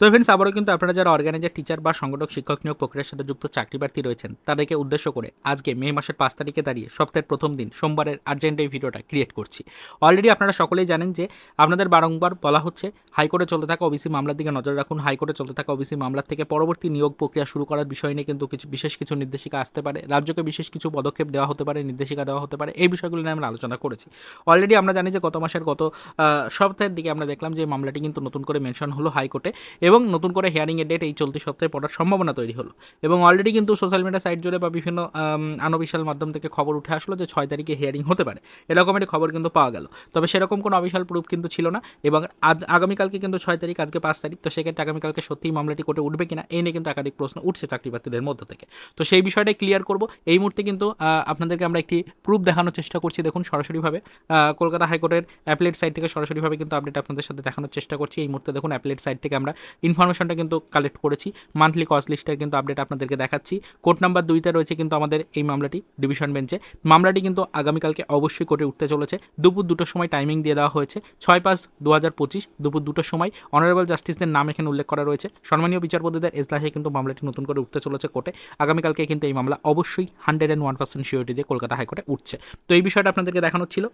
তো ফ্রেন্ডস আবারও কিন্তু আপনারা যারা অর্গানাইজার টিচার বা সংগঠক, শিক্ষক নিয়োগ প্রক্রিয়ার সাথে যুক্ত চাকরি প্রার্থী রয়েছেন, তাদেরকে উদ্দেশ্য করে আজকে মে মাসের পাঁচ তারিখে দাঁড়িয়ে সপ্তাহের প্রথম দিন সোমবারের আর্জেন্ট এই ভিডিওটা ক্রিয়েট করছি। অলরেডি আপনারা সকলেই জানেন যে আপনাদের বারংবার বলা হচ্ছে, হাইকোর্টে চলতে থাকা ওবিসি মামলার দিকে নজর রাখুন। হাইকোর্টে চলতে থাকা ওবিসি মামলার থেকে পরবর্তী নিয়োগ প্রক্রিয়া শুরু করার বিষয় নিয়ে কিন্তু কিছু বিশেষ কিছু নির্দেশিকা আসতে পারে। রাজ্যকে বিশেষ কিছু পদক্ষেপ দেওয়া হতে পারে, নির্দেশিকা দেওয়া হতে পারে, এই বিষয়গুলো নিয়ে আমরা আলোচনা করেছি। অলরেডি আমরা জানি যে গত মাসের গত সপ্তাহের দিকে আমরা দেখলাম যে মামলাটি কিন্তু নতুন করে মেনশন হলো হাইকোর্টে। এবং নতুন করে হিয়ারিংয়ের ডেট এই চলতি সপ্তাহে পড়ার সম্ভাবনা তৈরি হলো। এবং অলরেডি কিন্তু সোশ্যাল মিডিয়া সাইট জুড়ে বা বিভিন্ন আনঅফিসিয়াল মাধ্যম থেকে খবর উঠে আসলো যে ছয় তারিখে হিয়ারিং হতে পারে। এরকম একটি খবর কিন্তু পাওয়া গেল। তবে সেরকম কোনো অফিসিয়াল প্রুফ কিন্তু ছিল না এবং আজ, আগামীকালকে কিন্তু ছয় তারিখ, আজকে পাঁচ তারিখ, তো সেক্ষেত্রে আগামীকালকে সত্যিই মামলাটি কোর্টে উঠবে কিনা এই নিয়ে কিন্তু একাধিক প্রশ্ন উঠছে চাকরি প্রার্থীদের মধ্য থেকে। তো সেই বিষয়টাই ক্লিয়ার করব। এই মুহূর্তে কিন্তু আপনাদেরকে আমরা একটি প্রুফ দেখানোর চেষ্টা করছি। দেখুন, সরাসরিভাবে কলকাতা হাইকোর্টের অ্যাপলেট সাইট থেকে সরাসরিভাবে কিন্তু আপডেট আপনাদের সাথে দেখানোর চেষ্টা করছি। এই মুহূর্তে দেখুন অ্যাপলেট সাইট থেকে আমরা ইনফরমেশনটা কিন্তু কালেক্ট করেছি। মান্থলি কস্ট লিস্টের কিন্তু আপডেট আপনাদেরকে দেখাচ্ছি। কোর্ট নাম্বার দুইতে রয়েছে কিন্তু আমাদের এই মামলাটি, ডিভিশন বেঞ্চে। মামলাটি কিন্তু আগামীকালকে অবশ্যই কোর্টে উঠতে চলেছে। দুপুর দুটোর সময় টাইমিং দিয়ে দেওয়া হয়েছে। ছয় পাঁচ দু হাজার পঁচিশ দুপুর দুটোর সময় অনারেবল জাস্টিসদের নাম এখানে উল্লেখ করা রয়েছে। সম্মানীয় বিচারপতিদের এজলাসে কিন্তু মামলাটি নতুন করে উঠতে চলেছে কোর্টে। আগামীকালকে কিন্তু এই মামলা অবশ্যই hundred and one percent surety দিয়ে কলকাতা হাইকোর্টে উঠছে। তো এই বিষয়টা আপনাদেরকে দেখানো ছিল।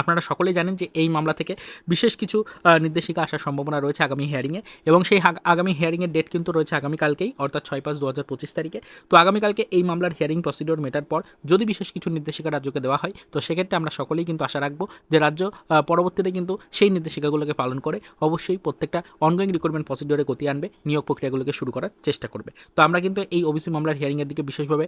আপনারা সকলেই জানেন যে এই মামলা থেকে বিশেষ কিছু নির্দেশিকা আসার সম্ভাবনা রয়েছে আগামী হিয়ারিংয়ে এবং সেই আগামী হিয়ারিংয়ের ডেট কিন্তু রয়েছে আগামীকালকেই অর্থাৎ ছয় পাঁচ দু হাজার পঁচিশ তারিখে। তো আগামীকালকে এই মামলার হিয়ারিং প্রসিডিওর মেটার পর যদি বিশেষ কিছু নির্দেশিকা রাজ্যকে দেওয়া হয়, তো সেক্ষেত্রে আমরা সকলেই কিন্তু আশা রাখব যে রাজ্য পরবর্তীতে কিন্তু সেই নির্দেশিকাগুলোকে পালন করে অবশ্যই প্রত্যেকটা অনগোয়িং রিক্রুটমেন্ট প্রসিডিওরে গতি আনবে, নিয়োগ প্রক্রিয়াগুলোকে শুরু করার চেষ্টা করবে। তো আমরা কিন্তু এই ওবিসি মামলার হিয়ারিংয়ের দিকে বিশেষভাবে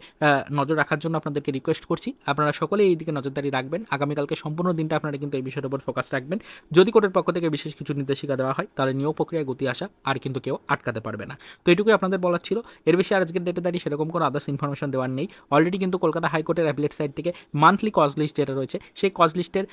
নজর রাখার জন্য আপনাদেরকে রিকোয়েস্ট করছি। আপনারা সকলেই এই দিকে নজরদারি রাখবেন। আগামীকালকে সম্পূর্ণ দিনটা আপনারা কিন্তু এই বিষয়ের উপর ফোকাস রাখবেন। যদি কোর্টের পক্ষ থেকে বিশেষ কিছু নির্দেশিকা দেওয়া হয়, তাহলে নিয়োগ প্রক্রিয়ায় গতি আসা আর কিন্তু কেউ আটকাতে পারবে না। তো এটুকুই আপনাদের বলার ছিল। এর বেশি আজকের ডেটে দাঁড়িয়ে সেরকম কোনো আদার্স ইনফরমেশন দেওয়ার নেই। অলরেডি কিন্তু কলকাতা হাইকোর্টের অ্যাপলেট সাইট থেকে মান্থলি কজ লিস্ট যেটা রয়েছে, সেই কজ লিস্টের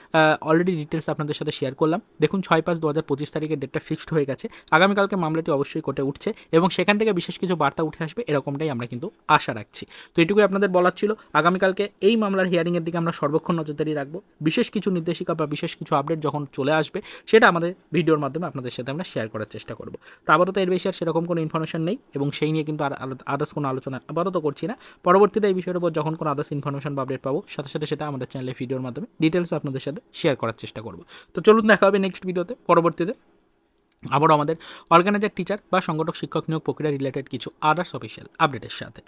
অলরেডি ডিটেলস আপনাদের সাথে শেয়ার করলাম। দেখুন, ছয় পাঁচ দু হাজার পঁচিশ তারিখের ডেটটা ফিক্সড হয়ে গেছে। আগামীকালকে মামলাটি অবশ্যই কোর্টে উঠছে এবং সেখান থেকে বিশেষ কিছু বার্তা উঠে আসবে, এরকমটাই আমরা কিন্তু আশা রাখছি। তো এটুকুই আপনাদের বলার ছিল। আগামীকালকে এই মামলার হিয়ারিংয়ের দিকে আমরা সর্বক্ষণ নজরদারি রাখব। বিশেষ কিছু নির্দেশিকা বা বিশেষ কিছু আপডেট যখন চলে আসবে, সেটা আমাদের ভিডিওর মাধ্যমে আপনাদের সাথে আমরা শেয়ার করার চেষ্টা করব। তো আপাতত এর বেশি আর সেরকম কোনো ইনফরমেশন নেই এবং সেই নিয়ে কিন্তু আর আদার্স কোনো আলোচনা আপাতত করছি না। পরবর্তীতে এই বিষয়ের উপর যখন কোনো আদার্স ইনফরমেশন বা আপডেট পাবো, সাথে সাথে সেটা আমাদের চ্যানেলে ভিডিওর মাধ্যমে ডিটেলস আপনাদের সাথে শেয়ার করার চেষ্টা করব। তো চলুন দেখা হবে নেক্সট ভিডিওতে পরবর্তীতে আবারও আমাদের অর্গানাইজার টিচার বা সংগঠক, শিক্ষক নিয়োগ প্রক্রিয়া রিলেটেড কিছু আদার্স অফিসিয়াল আপডেটের সাথে।